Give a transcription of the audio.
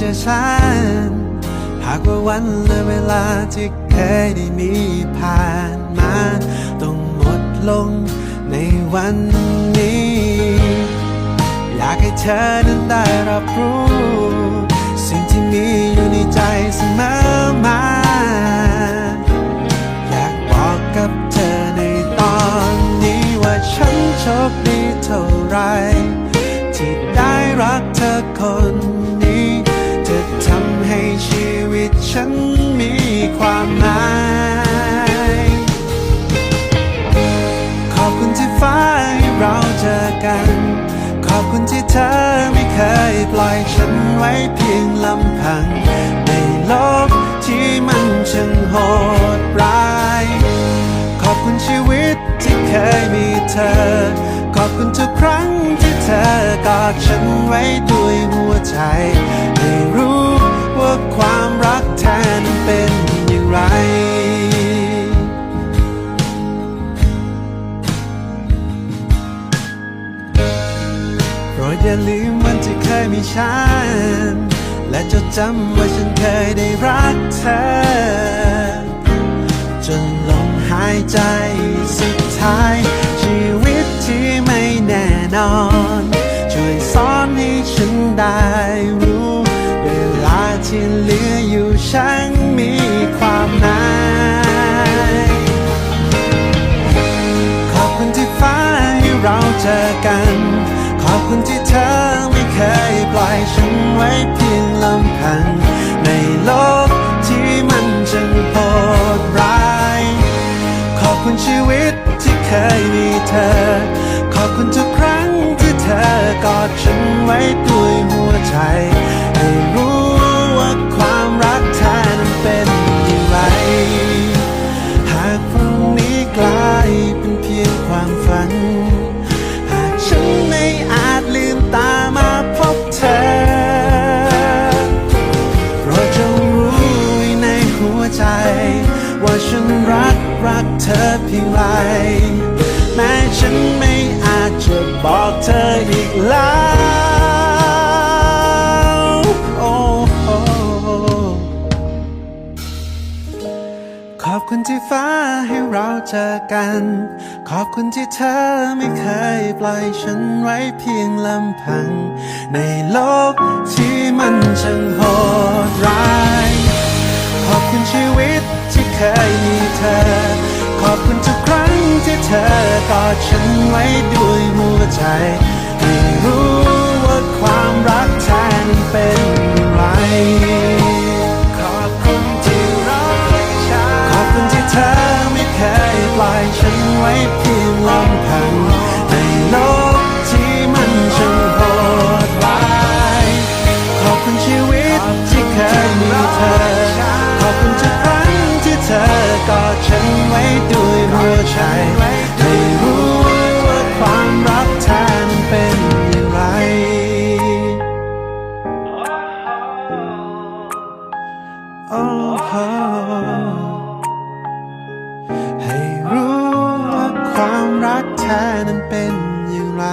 จอฉัน หากว่าวันและเวลาที่เคยได้มีผ่านมา ต้องหมดลงในวันนี้ อยากให้เธอนั้นได้รับรู้ ฉันมีความหมาย ขอบคุณที่ฟ้าให้เราเจอกัน ขอบคุณที่เธอไม่เคยปล่อยฉันไว้เพียงลำพัง ในโลกที่มันช่างโหดร้าย ขอบคุณชีวิตที่เคยมีเธอ ขอบคุณทุกครั้งที่เธอกอดฉันไว้ด้วยหัวใจ ดอย่าลืมวันที่เคยมีฉัน และจดจำว่าฉันเคยได้รักเธอ จนลมหายใจสุดท้าย ชีวิตที่ไม่แน่นอน ช่วยสอนให้ฉันได้รู้ เวลาที่เหลืออยู่ฉันมีความหมายขอบคุณที่ฟ้าให้เราเจอกัน ไว้เพียงลำพัง ในโลกที่มันจังโหดร้าย ขอบคุณชีวิตที่เคยมีเธอ ขอบคุณทุกครั้งที่เธอกอดฉันไว้ด้วยหัวใจ รักเธอเพียงไร แม้ฉันไม่อาจจะบอกเธออีกแล้วโอ้โอ้ขอบคุณที่ฟ้าให้เราเจอกัน ขอบคุณที่เธอไม่เคยปล่อยฉันไว้เพียงลำพัง ในโลกที่มันช่าง เธอกอดฉันไว้ด้วยหัวใจให้รู้ว่าความรักแทนเป็นไร ขอบคุณที่รักฉัน ขอบคุณที่เธอไม่เคยปล่อยฉันไว้เพียงลำพังในโลกที่มันช่างโหดร้ายขอบคุณชีวิตที่เคยมีเธอ ขอบคุณทุกครั้งที่ เธอกอดฉันไว้ด้วยหัวใจให้รู้ว่าความรักแท้นั้นเป็นอย่างไร โอ้โหให้รู้ว่าความรักแท้นั้นเป็นอย่างไร